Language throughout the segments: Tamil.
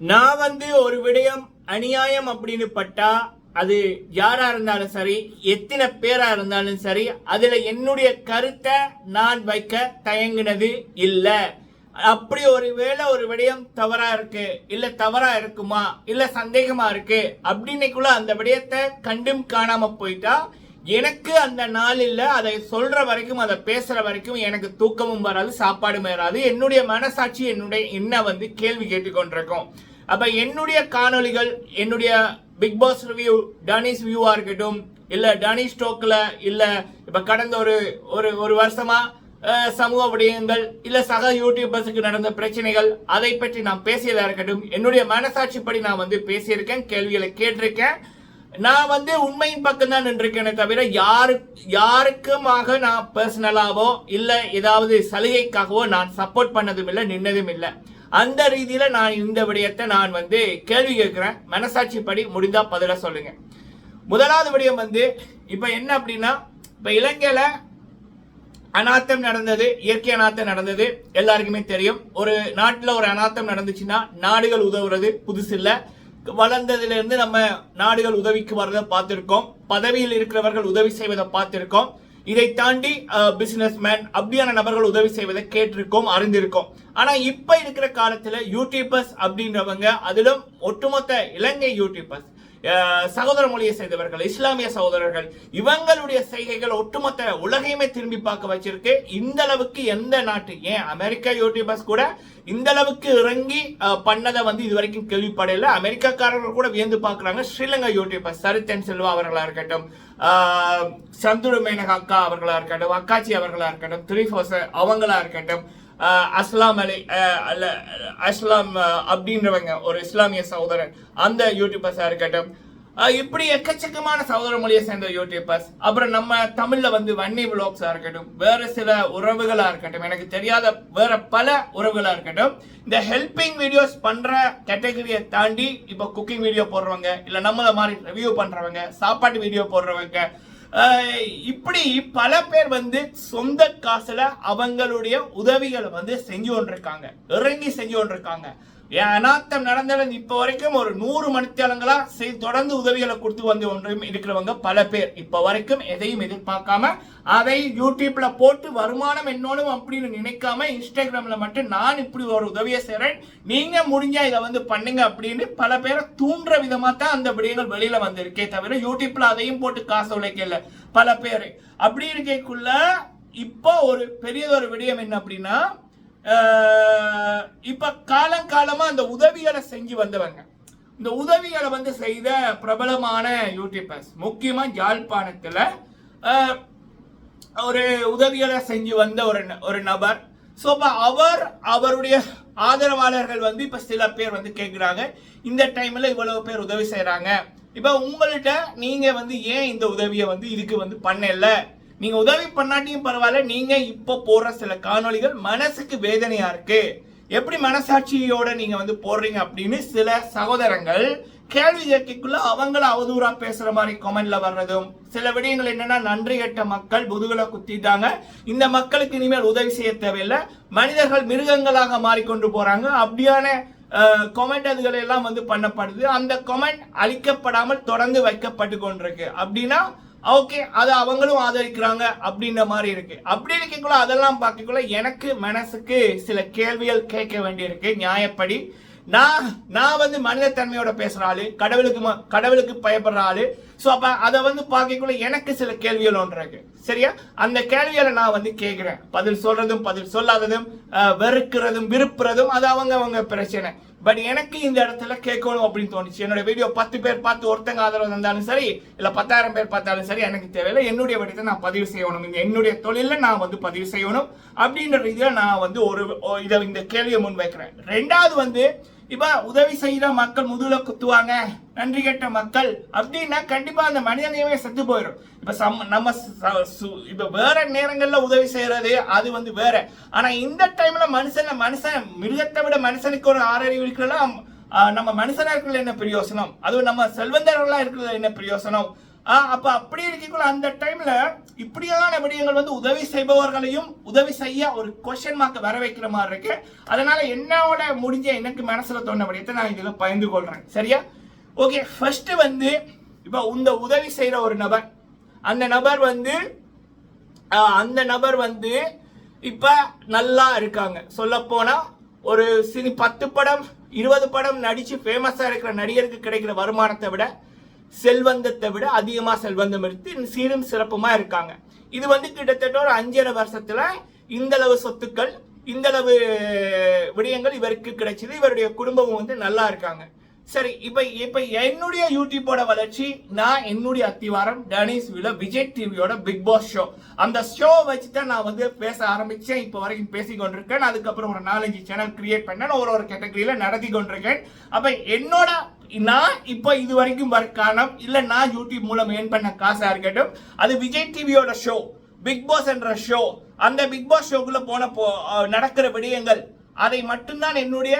நான் வந்து ஒரு விடயம் அநியாயம் அப்படின்னு பட்டா அது யாரா இருந்தாலும் சரி எத்தனை பேரா இருந்தாலும் சரி அதுல என்னுடைய கருத்தை நான் வைக்க தயங்கினது இல்ல. அப்படி ஒரு வேளை ஒரு விடயம் தவறா இருக்கு இல்ல தவறா இருக்குமா இல்ல சந்தேகமா இருக்கு அப்படின்னைக்குள்ள அந்த விடயத்தை கண்டும் காணாம போயிட்டா எனக்கு அந்த நாளில் அதை சொல்ற வரைக்கும் அதை பேசுற வரைக்கும் எனக்கு தூக்கமும் வராது சாப்பாடும் வராது. என்னுடைய மனசாட்சி என்னுடைய என்ன வந்து கேள்வி கேட்டுக்கொண்டிருக்கும். அப்போ என்னுடைய காணொளிகள் என்னுடைய பிக் பாஸ் ரிவ்யூ டானிஸ் வியூவாக இருக்கட்டும் இல்லை டானிஸ் ஸ்டோக்கில் இல்லை இப்போ கடந்த ஒரு ஒரு ஒரு வருஷமாக சமூக விடயங்கள் இல்ல சக யூடியூபர்ஸுக்கு நடந்த பிரச்சனைகள் அதை பற்றி நான் பேசியதா இருக்கட்டும் என்னுடைய மனசாட்சி படி நான் வந்து பேசியிருக்கேன் கேள்விகளை கேட்டிருக்கேன். நான் வந்து உண்மையின் பக்கம் தான் நின்றிருக்கேனே தவிர யாரு யாருக்குமாக நான் பர்சனலாவோ இல்ல ஏதாவது சலுகைக்காகவோ நான் சப்போர்ட் பண்ணதும் இல்லை நின்னதும் இல்லை. அந்த ரீதியில் நான் இந்த விடயத்தை நான் வந்து கேள்வி கேட்குறேன். மனசாட்சிப்படி முடிந்தா பதில சொல்லுங்க. முதலாவது விடயம் வந்து இப்போ என்ன அப்படின்னா இப்போ இலங்கையில் அநாத்தம் நடந்தது இயற்கை அநாத்தம் நடந்தது எல்லாருக்குமே தெரியும். ஒரு நாட்டில் ஒரு அனாத்தம் நடந்துச்சுன்னா நாடுகள் உதவுறது புதுசு வளர்ந்ததுலேருந்து நம்ம நாடுகள் உதவிக்கு வர்றதை பார்த்துருக்கோம். பதவியில் இருக்கிறவர்கள் உதவி செய்வதை பார்த்துருக்கோம். இதை தாண்டி பிசினஸ் மேன் அப்படியான நபர்கள் உதவி செய்வதை கேட்டிருக்கோம் அறிந்திருக்கோம். ஆனா இப்ப இருக்கிற காலத்துல யூடியூபர்ஸ் அப்படின்றவங்க அதிலும் ஒட்டுமொத்த இலங்கை யூடியூபர்ஸ் சகோதர மொழியை செய்தவர்கள் இஸ்லாமிய சகோதரர்கள் இவங்களுடைய செய்கைகள் ஒட்டுமொத்த உலகையுமே திரும்பி பார்க்க வச்சிருக்கு. இந்த அளவுக்கு எந்த நாட்டு ஏன் அமெரிக்கா யூடியூபர்ஸ் கூட இந்த அளவுக்கு இறங்கி பண்ணதை வந்து இது வரைக்கும் கேள்விப்படையில அமெரிக்காக்காரர்கள் கூட வியந்து பார்க்கறாங்க. ஸ்ரீலங்கா யூடியூபர்ஸ் சரித்தன் செல்வா அவர்களா இருக்கட்டும் சந்துரு மேனகா அக்கா அவர்களா இருக்கட்டும் அக்காச்சி அவர்களா இருக்கட்டும் த்ரீஃபோஸ் அவங்களா இருக்கட்டும் அஸ்லாம் அலி அல்ல அஸ்லாம் அப்படின்றவங்க ஒரு இஸ்லாமிய சகோதரன் அந்த யூடியூபர்ஸாக இருக்கட்டும் இப்படி எக்கச்சக்கமான சகோதர மொழியை சேர்ந்த யூடியூபர்ஸ் அப்புறம் நம்ம தமிழில் வந்து வன்னி விலாக்ஸா இருக்கட்டும் வேறு சில உறவுகளாக இருக்கட்டும் எனக்கு தெரியாத வேற பல உறவுகளாக இருக்கட்டும் இந்த ஹெல்பிங் வீடியோஸ் பண்ணுற கேட்டகரியை தாண்டி இப்போ குக்கிங் வீடியோ போடுறவங்க இல்லை நம்மளை மாதிரி ரிவ்யூ பண்ணுறவங்க சாப்பாட்டு வீடியோ போடுறவங்க இப்படி பல பேர் வந்து சொந்த காசுல அவங்களுடைய உதவிகளை வந்து செஞ்சு கொண்டிருக்காங்க. இறங்கி செஞ்சு கொண்டிருக்காங்க. என் அனாத்தம் நடந்தாலும் இப்ப வரைக்கும் ஒரு நூறு மணித்தேலங்களா செய்து தொடர்ந்து உதவிகளை கொடுத்து வந்து ஒன்றும் இருக்கிறவங்க பல பேர். இப்ப வரைக்கும் எதையும் எதிர்பார்க்காம அதை யூடியூப்ல போட்டு வருமானம் என்னோடும் அப்படின்னு நினைக்காம இன்ஸ்டாகிராம்ல மட்டும் நான் இப்படி ஒரு உதவியை செய்றேன். நீங்க முடிஞ்சா இதை வந்து பண்ணுங்க அப்படின்னு பல பேரை தூண்டுற விதமா தான் அந்த விடயங்கள் வெளியில வந்திருக்கே தவிர யூடியூப்ல அதையும் போட்டு காசு உழைக்கல பல பேர். அப்படி இருக்கக்குள்ள இப்போ ஒரு பெரியதொரு விடயம் என்ன அப்படின்னா இப்ப காலங்காலமா அந்த உதவிகளை செஞ்சு வந்தவங்க. இந்த உதவிகளை வந்து செய்த பிரபலமான யூடியூபர்ஸ் முக்கியமா யாழ்ப்பாணத்துல ஒரு உதவிகளை செஞ்சு வந்த ஒரு ந- ஒரு நபர். ஸோ இப்போ அவர் அவருடைய ஆதரவாளர்கள் வந்து இப்போ சில பேர் வந்து கேட்குறாங்க இந்த டைமில் இவ்வளவு பேர் உதவி செய்கிறாங்க இப்போ உங்கள்கிட்ட நீங்கள் வந்து ஏன் இந்த உதவியை வந்து இதுக்கு வந்து பண்ணல? நீங்கள் உதவி பண்ணாட்டியும் பரவாயில்ல நீங்கள் இப்போ போடுற சில காணொளிகள் மனசுக்கு வேதனையாக இருக்கு. எப்படி மனசாட்சியோட நீங்க வந்து போடுறீங்க அப்படின்னு சில சகோதரங்கள் கேள்வி கேட்கக்குள்ள அவங்கள அவதூறா பேசுற மாதிரி கமெண்ட்ல வர்றதும் சில விடயங்கள் என்னன்னா நன்றி கெட்ட மக்கள் முதுகுல குத்திட்டாங்க. இந்த மக்களுக்கு இனிமேல் உதவி செய்ய தேவையில்லை. மனிதர்கள் மிருகங்களாக மாறிக்கொண்டு போறாங்க. அப்படியான கொமெண்ட் அதுகள் எல்லாம் வந்து பண்ணப்படுது. அந்த கொமெண்ட் அழிக்கப்படாமல் தொடர்ந்து வைக்கப்பட்டு கொண்டிருக்கு. அப்படின்னா ஓகே அதை அவங்களும் ஆதரிக்கிறாங்க அப்படின்ற மாதிரி இருக்கு. அப்படி இருக்கக்குள்ள அதெல்லாம் பார்க்கக்குள்ள எனக்கு மனசுக்கு சில கேள்விகள் கேட்க வேண்டியிருக்கு. நியாயப்படி நான் நான் வந்து மனிதத்தன்மையோட பேசுற ஆளு கடவுளுக்கு கடவுளுக்கு பயப்படுற ஆளு ஸோ அப்போ அதை வந்து பார்க்கக்குள்ள எனக்கு சில கேள்விகள் ஒன்று சரியா? அந்த கேள்விகளை நான் வந்து கேட்குறேன். பதில் சொல்கிறதும் பதில் சொல்லாததும் வெறுக்கிறதும் விருப்புறதும் அது அவங்க அவங்க பிரச்சனை. பட் எனக்கு இந்த இடத்துல கேட்கணும் அப்படின்னு தோணுச்சு. என்னோட வீடியோ பத்து பேர் பார்த்து ஒருத்தங்க ஆதரவு தந்தாலும் சரி இல்லை பத்தாயிரம் பேர் பார்த்தாலும் சரி எனக்கு தேவையில்லை. என்னுடைய வடிவத்தை நான் பதிவு செய்யணும். இந்த என்னுடைய தொழிலில் நான் வந்து பதிவு செய்யணும். அப்படின்ற ரீதியாக நான் வந்து ஒரு இதை இந்த கேள்வியை முன் வைக்கிறேன் ரெண்டாவது வந்து இப்ப உதவி செய்யற மக்கள் முதுகில் குத்துவாங்க. நன்றி கெட்ட மக்கள் அப்படின்னா கண்டிப்பா அந்த மனிதனையுமே செத்து போயிடும் இப்ப சம் நம்ம ச- சு- இப்ப வேற நேரங்கள்ல உதவி செய்யறது அது வந்து வேற. ஆனா இந்த டைம்ல மனுஷன் மனுஷன் மிருகத்தை விட மனுஷனுக்கு ஒரு ஆறறிவு இருக்கலாம் நம்ம மனுஷனா இருக்கிறது என்ன பிரயோசனம்? அதுவும் நம்ம செல்வந்தர்களாக இருக்கிறது என்ன பிரயோசனம்? அப்ப அப்படி இருக்கக்குள்ள அந்த டைம்ல இப்படியான விடயங்கள் வந்து உதவி செய்பவர்களையும் உதவி செய்ய ஒரு கொஸ்டின் மார்க் வர வைக்கிற மாதிரி இருக்கு. அதனால என்னோட முடிஞ்ச எனக்கு மனசுல தோண விடயத்தை நான் இதுல பயந்து கொள்றேன். சரியா? ஓகே ஃபர்ஸ்ட் வந்து இப்போ இந்த உதவி செய்யற ஒரு நபர். அந்த நபர் வந்து அந்த நபர் வந்து இப்ப நல்லா இருக்காங்க. சொல்ல போனா ஒரு சினி பத்து படம் இருபது படம் நடிச்சு ஃபேமஸா இருக்கிற நடிகருக்கு கிடைக்கிற வருமானத்தை விட செல்வந்தத்தை விட அதிகமா செல்வந்தம் எடுத்து சீரும் சிறப்புமா இருக்காங்க. இது வந்து கிட்டத்தட்ட ஒரு அஞ்சரை வருஷத்துல இந்த அளவு சொத்துக்கள் இந்த அளவு விடயங்கள் இவருக்கு கிடைச்சது. இவருடைய குடும்பம் வந்து நல்லா இருக்காங்க. சரி இப்போ இப்போ என்னுடைய யூடியூபோட வளர்ச்சி நான் என்னுடைய அத்திவாரம் டனிஸ் வில விஜய் டிவியோட பிக் பாஸ் ஷோ. அந்த ஷோ வச்சு தான் நான் வந்து பேச ஆரம்பித்தேன் இப்போ வரைக்கும் பேசி கொண்டிருக்கேன். அதுக்கப்புறம் ஒரு நாலஞ்சு சேனல் கிரியேட் பண்ணேன் ஒரு ஒரு கேட்டகரியில் நடத்தி கொண்டிருக்கேன். அப்போ என்னோட நான் இப்போ இது வரைக்கும் வர்க்கானம் இல்லை நான் யூடியூப் மூலம் ஏன் பண்ண காசாக இருக்கட்டும். அது விஜய் டிவியோட ஷோ பிக் பாஸ் என்ற ஷோ. அந்த பிக் பாஸ் ஷோக்குள்ள போன போ நடக்கிற விடயங்கள் அதை மட்டும்தான் என்னுடைய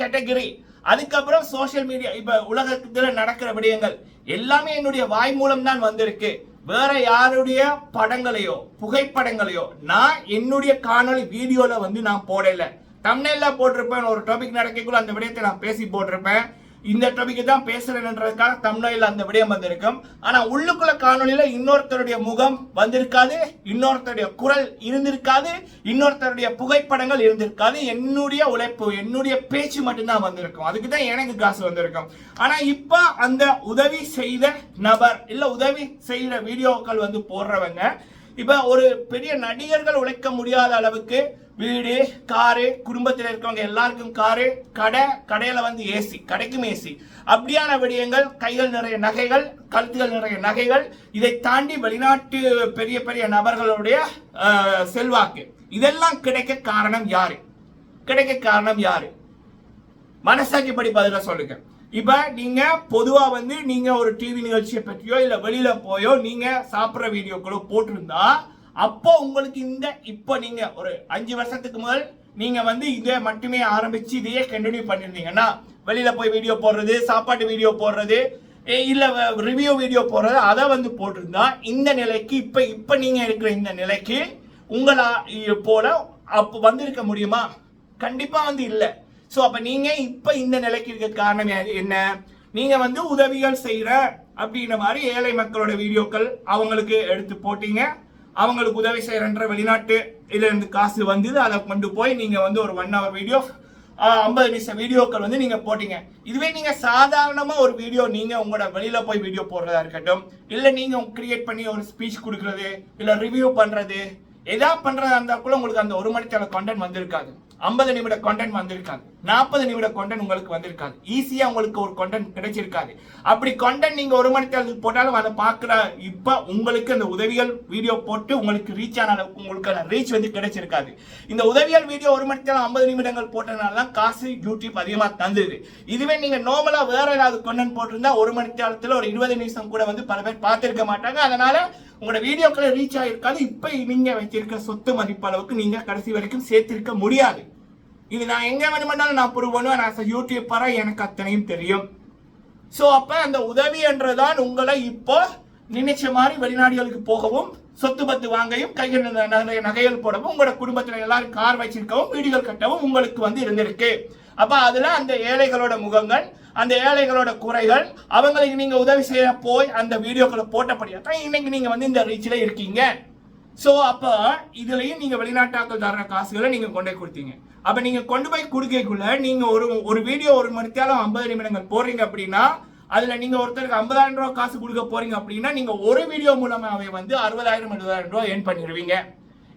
கேட்டகரி அதுக்கப்புறம் சோஷியல் மீடியா இப்ப உலகத்துல நடக்கிற விடயங்கள் எல்லாமே என்னுடைய வாய் மூலம் தான் வந்திருக்கு. வேற யாருடைய படங்களையோ புகைப்படங்களையோ நான் என்னுடைய காணொளி வீடியோல வந்து நான் போடல. தமிழ்ல போட்டிருப்பேன் ஒரு டாபிக் நடக்கக்குள்ள அந்த விடயத்தை நான் பேசி போட்டிருப்பேன். இந்த டாபிக்கை தான் பேசுறேன்றதுக்காக தமிழில் அந்த விடயம் வந்திருக்கும். ஆனா உள்ளுக்குள்ள காணொளியில இன்னொருத்தருடைய முகம் வந்திருக்காது இன்னொருத்தருடைய குரல் இருந்திருக்காது இன்னொருத்தருடைய புகைப்படங்கள் இருந்திருக்காது. என்னுடைய உழைப்பு என்னுடைய பேச்சு மட்டும்தான் வந்திருக்கும். அதுக்கு தான் எனக்கு காசு வந்திருக்கும். ஆனா இப்போ அந்த உதவி செய்த நபர் இல்லை உதவி செய்கிற வீடியோக்கள் வந்து போடுறவங்க இப்போ ஒரு பெரிய நடிகர்கள் உழைக்க முடியாத அளவுக்கு வீடு காரு குடும்பத்தில் இருக்கவங்க எல்லாருக்கும் காரு கடை கடையில் வந்து ஏசி கடைக்கும் ஏசி அப்படியான விடயங்கள் கைகள் நிறைய நகைகள் கழுத்துகள் நிறைய நகைகள் இதை தாண்டி வெளிநாட்டு பெரிய பெரிய நபர்களுடைய செல்வாக்கு. இதெல்லாம் கிடைக்க காரணம் யாரு? கிடைக்க காரணம் யாரு? மனசாட்சிப்படி பதில சொல்லுங்க. இப்ப நீங்க பொதுவா வந்து நீங்க ஒரு டிவி நிகழ்ச்சியை பற்றியோ இல்ல வெளியில போயோ நீங்க சாப்பிட்ற வீடியோக்களோ போட்டிருந்தா அப்போ உங்களுக்கு இந்த இப்போ நீங்க ஒரு அஞ்சு வருஷத்துக்கு முதல் நீங்க வந்து இதை மட்டுமே ஆரம்பிச்சு இதையே கண்டினியூ பண்ணிருந்தீங்கன்னா வெளியில போய் வீடியோ போடுறது சாப்பாட்டு வீடியோ போடுறது ஏ, இல்ல ரிவ்யூ வீடியோ போடுறது அதை வந்து போட்டிருந்தா இந்த நிலைக்கு இப்ப இப்ப நீங்க இருக்கிற இந்த நிலைக்கு உங்களா போல அப்போ வந்திருக்க முடியுமா? கண்டிப்பா வந்து இல்லை. ஸோ அப்ப நீங்க இப்ப இந்த நிலைக்கு இருக்க காரணம் என்ன? நீங்க வந்து உதவிகள் செய்யற அப்படின்ற மாதிரி ஏழை மக்களோட வீடியோக்கள் அவங்களுக்கு எடுத்து போட்டீங்க. அவங்களுக்கு உதவி செய்யறன்ற வெளிநாட்டு இதுலேருந்து காசு வந்தது அதை கொண்டு போய் நீங்கள் வந்து ஒரு ஒன் ஹவர் வீடியோ ஐம்பது நிமிஷம் வீடியோக்கள் வந்து நீங்கள் போட்டிங்க. இதுவே நீங்கள் சாதாரணமாக ஒரு வீடியோ நீங்கள் உங்களோட வெளியில் போய் வீடியோ போடுறதா இருக்கட்டும் இல்லை நீங்கள் கிரியேட் பண்ணி ஒரு ஸ்பீச் கொடுக்கறது இல்லை ரிவ்யூ பண்ணுறது எதா பண்ணுறதா இருந்தால் கூட உங்களுக்கு அந்த ஒரு மணிக்கான கண்டென்ட் வந்திருக்காது. ஐம்பது நிமிட கண்டென்ட் வந்திருக்காது. நாற்பது நிமிட கண்டென்ட் உங்களுக்கு வந்திருக்காது. ஈஸியா உங்களுக்கு ஒரு கண்டென்ட் கிடைச்சிருக்காது. அப்படி கண்டென்ட் நீங்க ஒரு மணிக்கு போட்டாலும் அதை பார்க்குற இப்ப உங்களுக்கு அந்த உதவிகள் வீடியோ போட்டு உங்களுக்கு ரீச் ஆன அளவுக்கு உங்களுக்கான ரீச் வந்து கிடைச்சிருக்காது. இந்த உதவியல் வீடியோ ஒரு மணிக்கு ஐம்பது நிமிடங்கள் போட்டனால தான் காசு யூடியூப் அதிகமா தந்தது. இதுவே நீங்க நார்மலா வேற ஏதாவது கண்டென்ட் போட்டிருந்தா ஒரு மணி நேரத்துல ஒரு இருபது நிமிஷம் கூட வந்து பல பேர் பார்த்திருக்க மாட்டாங்க. அதனால உங்களோட வீடியோக்களை ரீச் ஆகிருக்காது இப்போ நீங்க வச்சிருக்க சொத்து மதிப்பு அளவுக்கு நீங்க கடைசி வரைக்கும் சேர்த்திருக்க முடியாது. இது நான் எங்க வேணுமென்னாலும் நான் ப்ரூவ் பண்ணுவேன் நான் யூடியூப்பராக எனக்கு அத்தனையும் தெரியும். ஸோ அப்போ அந்த உதவி என்றுதான் உங்களை இப்போ நினைச்ச மாதிரி வெளிநாடுகளுக்கு போகவும் சொத்து பத்து வாங்கையும் கையில் நிறைய நகைகள் போடவும் உங்களோட குடும்பத்தில் எல்லாரும் கார் வச்சிருக்கவும் வீடுகள் கட்டவும் உங்களுக்கு வந்து இருந்திருக்கு. அப்போ அதில் அந்த ஏழைகளோட முகங்கள் அந்த ஏழைகளோட குறைகள் அவங்களுக்கு நீங்கள் உதவி செய்ய போய் அந்த வீடியோக்களை போட்டபடியாக தான் இன்னைக்கு நீங்கள் வந்து இந்த ரீச்சில் இருக்கீங்க. ஸோ அப்போ இதுலேயும் நீங்கள் வெளிநாட்டாக்கள் தர காசுகளை நீங்கள் கொண்டே கொடுத்தீங்க. அப்ப நீங்க கொண்டு போய் கொடுக்கக்குள்ள நீங்க ஒரு ஒரு வீடியோ ஒரு மணித்தாலும் ஐம்பது நிமிடங்கள் போடுறீங்க அப்படின்னா அதுல நீங்க ஒருத்தருக்கு ஐம்பதாயிரம் ரூபாய் காசு கொடுக்க போறீங்க அப்படின்னா நீங்க ஒரு வீடியோ மூலமாவே வந்து அறுபதாயிரம் எழுபதாயிரம் ரூபாய் ஏர்ன் பண்ணிடுவீங்க.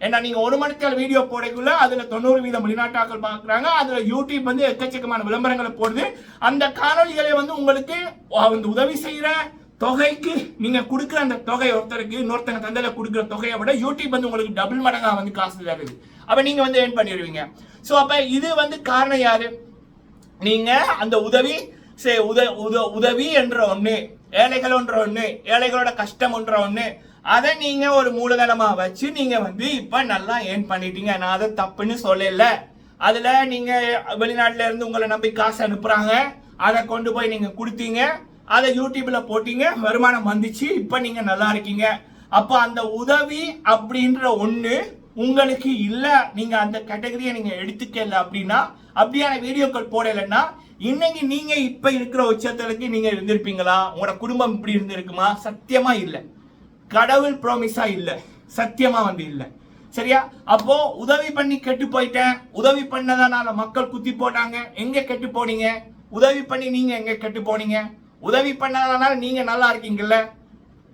ஏன்னா நீங்க ஒரு மணித்தால் வீடியோ போடக்குள்ள அதுல தொண்ணூறு வீதம் வெளிநாட்டாக்கள் பாக்குறாங்க. அதுல யூடியூப் வந்து எக்கச்சக்கமான விளம்பரங்களை போடுது. அந்த காணொளிகளை வந்து உங்களுக்கு வந்து உதவி செய்யற தொகைக்கு நீங்க கொடுக்குற அந்த தொகை ஒருத்தருக்கு இன்னொருத்தங்க தந்தையில் கொடுக்குற தொகையை விட யூடியூப் வந்து உங்களுக்கு டபுள் மடங்கா வந்து காசு தருது. அப்போ நீங்கள் வந்து ஏர்ன் பண்ணிடுவீங்க ஸோ அப்போ இது வந்து காரணம் யாரு? நீங்கள் அந்த உதவி சே- உத உத உதவி என்ற ஒன்று ஏழைகள் ஒன்ற ஒன்று ஏழைகளோட கஷ்டம் ஒன்ற ஒன்று அதை நீங்கள் ஒரு மூலதனமாக வச்சு நீங்கள் வந்து இப்போ நல்லா ஏர்ன் பண்ணிட்டீங்க. நான் அதை தப்புன்னு சொல்லல. அதில் நீங்கள் வெளிநாட்டில் இருந்து உங்களை நம்பி காசு அனுப்புகிறாங்க அதை கொண்டு போய் நீங்கள் கொடுத்தீங்க. அதை யூடியூப்பில் போட்டீங்க. வருமானம் வந்துச்சு. இப்போ நீங்கள் நல்லா இருக்கீங்க. அப்போ அந்த உதவி அப்படின்ற ஒன்று உங்களுக்கு இல்லை நீங்கள் அந்த கேட்டகரியை நீங்கள் எடுத்துக்கல அப்படின்னா அப்படியான வீடியோக்கள் போடலைன்னா இன்னைக்கு நீங்கள் இப்போ இருக்கிற உச்சத்திற்கு நீங்கள் இருந்திருப்பீங்களா? உங்களோட குடும்பம் இப்படி இருந்திருக்குமா? சத்தியமாக இல்லை. கடவுள் ப்ராமிஸாக இல்லை. சத்தியமாக வந்து இல்லை. சரியா? அப்போ உதவி பண்ணி கெட்டு போயிட்டேன். உதவி பண்ணதனால மக்கள் குத்தி போட்டாங்க. எங்க கெட்டு போனீங்க? உதவி பண்ணி நீங்க எங்க கெட்டு போனீங்க? உதவி பண்ணதனால நீங்க நல்லா இருக்கீங்கல்ல?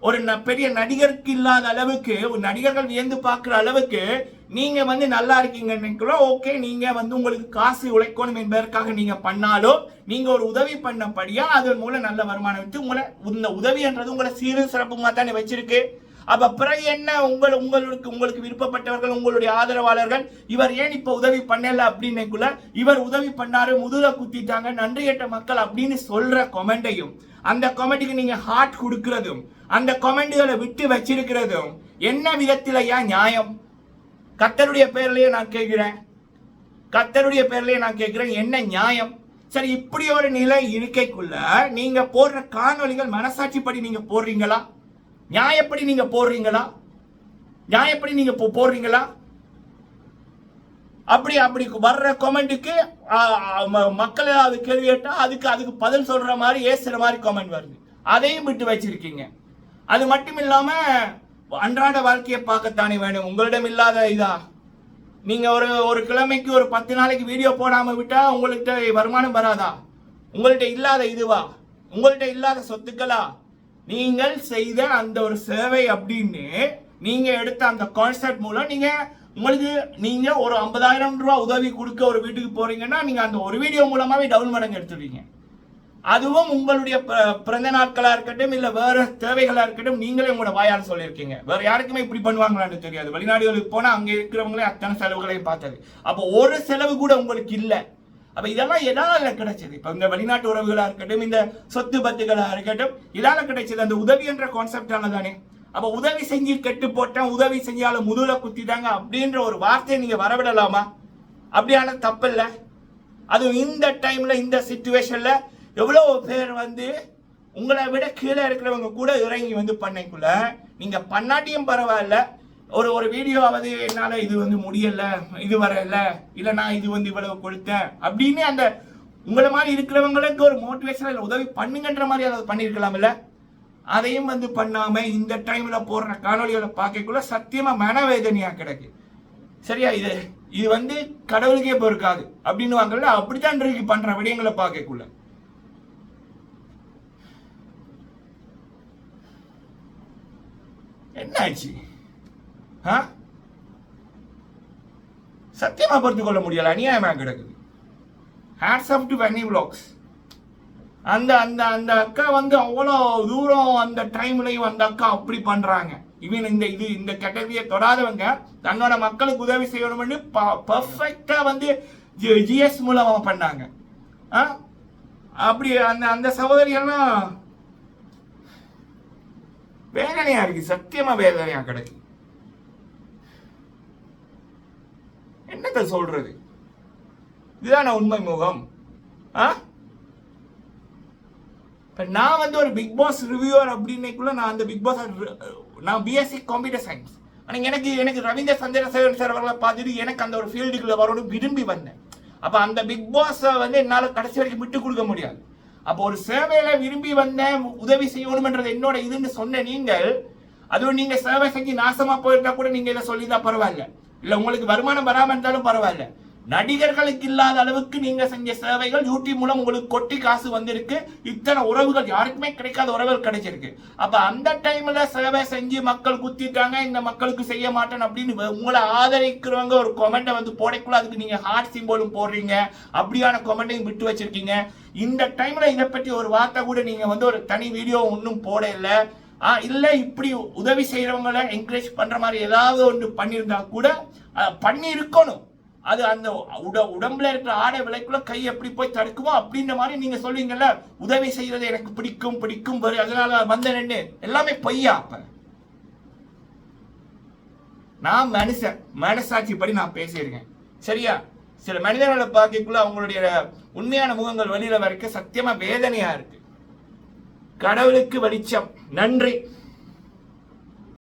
ஒரு ந- பெரிய நடிகருக்கு இல்லாத அளவுக்கு ஒரு நடிகர்கள் வியந்து பார்க்குற அளவுக்கு நீங்கள் வந்து நல்லா இருக்கீங்கன்னு ஓகே நீங்கள் வந்து உங்களுக்கு காசு உழைக்கணும் என்பதற்காக நீங்கள் பண்ணாலும் நீங்கள் ஒரு உதவி பண்ணபடியா அதன் மூலம் நல்ல வருமானம் வச்சு உங்களை இந்த உதவின்றது உங்களை சீரு சிறப்புமா தானே வச்சிருக்கு. அப்ப பிறகு என்ன? உங்கள் உங்களுக்கு உங்களுக்கு விருப்பப்பட்டவர்கள் உங்களுடைய ஆதரவாளர்கள் இவர் ஏன் இப்ப உதவி பண்ணல அப்படின்னுக்குள்ள இவர் உதவி பண்ணாரு முதுல குத்திட்டாங்க நன்றி கேட்ட மக்கள் அப்படின்னு சொல்ற கொமெண்டையும் அந்த கொமெண்ட்டுக்கு நீங்க ஹார்ட் கொடுக்கறதும் அந்த கொமெண்ட்களை விட்டு வச்சிருக்கிறதும் என்ன விதத்திலையா நியாயம்? கத்தருடைய பேர்லயே நான் கேட்கிறேன். கத்தருடைய பேர்லயே நான் கேட்கிறேன் என்ன நியாயம்? சரி இப்படி ஒரு நிலை இருக்கைக்குள்ள நீங்க போடுற காணொளிகள் மனசாட்சிப்படி நீங்க போடுறீங்களா? நியாயப்படி நீங்க போடுறீங்களா? நியாயப்படி நீங்க போ- போடுறீங்களா? அப்படி அப்படி வர்ற கமெண்ட்டுக்கு மக்கள் ஏதாவது கேள்வி கேட்டால் அதுக்கு அதுக்கு பதில் சொல்ற மாதிரி ஏசுற மாதிரி கமெண்ட் வருது. அதையும் விட்டு வச்சிருக்கீங்க. அது மட்டும் இல்லாம அன்றாட வாழ்க்கையை பார்க்கத்தானே வேணும் உங்களிடம் இல்லாத இதா? நீங்க ஒரு ஒரு கிழமைக்கு ஒரு பத்து நாளைக்கு வீடியோ போடாம விட்டா உங்கள்கிட்ட வருமானம் வராதா? உங்கள்கிட்ட இல்லாத இதுவா? உங்கள்கிட்ட இல்லாத சொத்துக்களா? நீங்கள் செய்த அந்த ஒரு சேவை அப்படின்னு நீங்க எடுத்த அந்த கான்செப்ட் மூலம் நீங்க உங்களுக்கு நீங்க ஒரு ஐம்பதாயிரம் ரூபாய் உதவி கொடுக்க ஒரு வீட்டுக்கு போறீங்கன்னா நீங்க அந்த ஒரு வீடியோ மூலமாவே டவுன் மடங்கு எடுத்துடுவீங்க. அதுவும் உங்களுடைய பிறந்த நாட்களா இருக்கட்டும் இல்ல வேற தேவைகளா இருக்கட்டும் நீங்களே உங்களோட வாயால் சொல்லியிருக்கீங்க. வேற யாருக்குமே இப்படி பண்ணுவாங்களான்னு தெரியாது. வெளிநாடுகளுக்கு போனா அங்க இருக்கிறவங்களே அத்தனை செலவுகளையும் பார்த்தது. அப்போ ஒரு செலவு கூட உங்களுக்கு இல்ல. அப்ப இதெல்லாம் எதால கிடைச்சது? இப்ப இந்த வெளிநாட்டு உறவுகளா இருக்கட்டும் இந்த சொத்து பத்துகளா இருக்கட்டும் இதால கிடைச்சது அந்த உதவி என்ற கான்செப்டால தானே. அப்ப உதவி செஞ்சு கெட்டு போட்டேன் உதவி செஞ்சால முதுகுல குத்திட்டாங்க அப்படின்ற ஒரு வார்த்தையை நீங்க வரவிடலாமா? அப்படியான தப்பு இல்ல. அதுவும் இந்த டைம்ல இந்த சுச்சுவேஷன்ல எவ்வளவு பேர் வந்து உங்களை விட கீழே இருக்கிறவங்க கூட இறங்கி வந்து பண்ணைக்குள்ள. நீங்க பண்ணாட்டியும் பரவாயில்ல. ஒரு ஒரு வீடியோவாவது என்னால இது வந்து முடியல இது வரல இல்ல நான் இது வந்து இவ்வளவு கொடுத்தேன் அப்படின்னு அந்த உங்களை மாதிரி இருக்கிறவங்களுக்கு ஒரு மோட்டிவேஷனல் உதவி பண்ணுங்கன்ற மாதிரி அதை பண்ணியிருக்கலாம்ல அதையும் வந்து பண்ணாம இந்த டைம்ல போடுற காணொளிகளை பார்க்கக்குள்ள சத்தியமா மனவேதனையா கிடக்கு. சரியா? இது இது வந்து கடவுளுக்கே பொறுக்காது. அப்படின்னு வாங்கல அப்படித்தான் இன்றைக்கு பண்ற விடயங்களை பார்க்கக்குள்ள. என்னாச்சு? ஆ? சத்தியமா பொறுத்து கொள்ள முடியல அநியாயமா கிடக்குது. Hats off to Veni vlogs. அந்த அந்த அந்த அக்கா வந்து அவ்வளோ தூரம் அந்த டைம்லையும் அந்த அக்கா அப்படி பண்ணுறாங்க இவன் இந்த இது இந்த கேட்டகரியை தொடாதவங்க தன்னோட மக்களுக்கு உதவி செய்யணும்னு பர்ஃபெக்டாக வந்து ஜிஎஸ் மூலமா பண்ணாங்க. ஆ? அப்படி அந்த அந்த சகோதரியெல்லாம் வேதனையா இருக்கு சத்தியமா வேதனையா கிடக்கு. என்னத்தை சொல்றது? இதுதான உண்மை முகம். ஆ? இப்போ நான் வந்து ஒரு பிக் பாஸ் ரிவ்யூவர் அப்படின்னைக்குள்ள நான் அந்த பிக் பாஸ் நான் பிஎஸ்சி கம்ப்யூட்டர் சயின்ஸ் ஆனால் எனக்கு எனக்கு ரவீந்திர சந்திரசேகரன் சார் அவர்களை பார்த்துட்டு எனக்கு அந்த ஒரு ஃபீல்டுக்குள்ள வரணும் விரும்பி வந்தேன். அப்போ அந்த பிக் பாஸை வந்து என்னால் கடைசி வரைக்கும் விட்டு கொடுக்க முடியாது. அப்போ ஒரு சேவையில விரும்பி வந்தேன் உதவி செய்யணும்ன்றது என்னோட இதுன்னு சொன்ன நீங்கள் அதுவும் நீங்க சேவை செஞ்சு நாசமா போயிருந்தா கூட நீங்க இதை சொல்லிதான் பரவாயில்ல. இல்ல உங்களுக்கு வருமானம் வராம இருந்தாலும் பரவாயில்ல. நடிகர்களுக்கு இல்லாத அளவுக்கு நீங்க செஞ்ச சேவைகள் யூடியூப் மூலம் உங்களுக்கு கொட்டி காசு வந்திருக்கு. இத்தனை உறவுகள் யாருக்குமே கிடைக்காத உறவுகள் கிடைச்சிருக்கு. அப்ப அந்த டைம்ல சேவை செஞ்சு மக்கள் குத்திட்டாங்க இந்த மக்களுக்கு செய்ய மாட்டேன் அப்படின்னு உங்களை ஆதரிக்கிறவங்க ஒரு கொமெண்ட்டை வந்து போடக்குள்ள அதுக்கு நீங்க ஹார்ட் சிம்போலும் போடுறீங்க. அப்படியான கொமெண்டையும் விட்டு வச்சிருக்கீங்க. இந்த டைம்ல இதை பற்றி ஒரு வார்த்தை கூட நீங்க வந்து ஒரு தனி வீடியோ ஒன்றும் போட இல்லை ஆ, இல்ல இப்படி உதவி செய்யறவங்கள என்கரேஜ் பண்ற மாதிரி ஏதாவது ஒன்று பண்ணியிருந்தா கூட பண்ணி இருக்கணும் அது அந்த உட உடம்புல இருக்கிற ஆடை விலைக்குள்ள கை எப்படி போய் தடுக்குமோ அப்படின்ற மாதிரி நீங்க சொல்லுவீங்கல்ல உதவி செய்யறது எனக்கு பிடிக்கும் பிடிக்கும் வரு அதனால வந்தேன்னு எல்லாமே பொய்யா அப்ப? நான் மனுஷன் மனசாட்சி படி நான் பேசியிருக்கேன். சரியா? சில மனிதர்களை பார்க்கக்குள்ள அவங்களுடைய உண்மையான முகங்கள் வெளியில வரைக்கும் சத்தியமா வேதனையா இருக்கு. கடவுளுக்கு வெளிச்சம் நன்றி.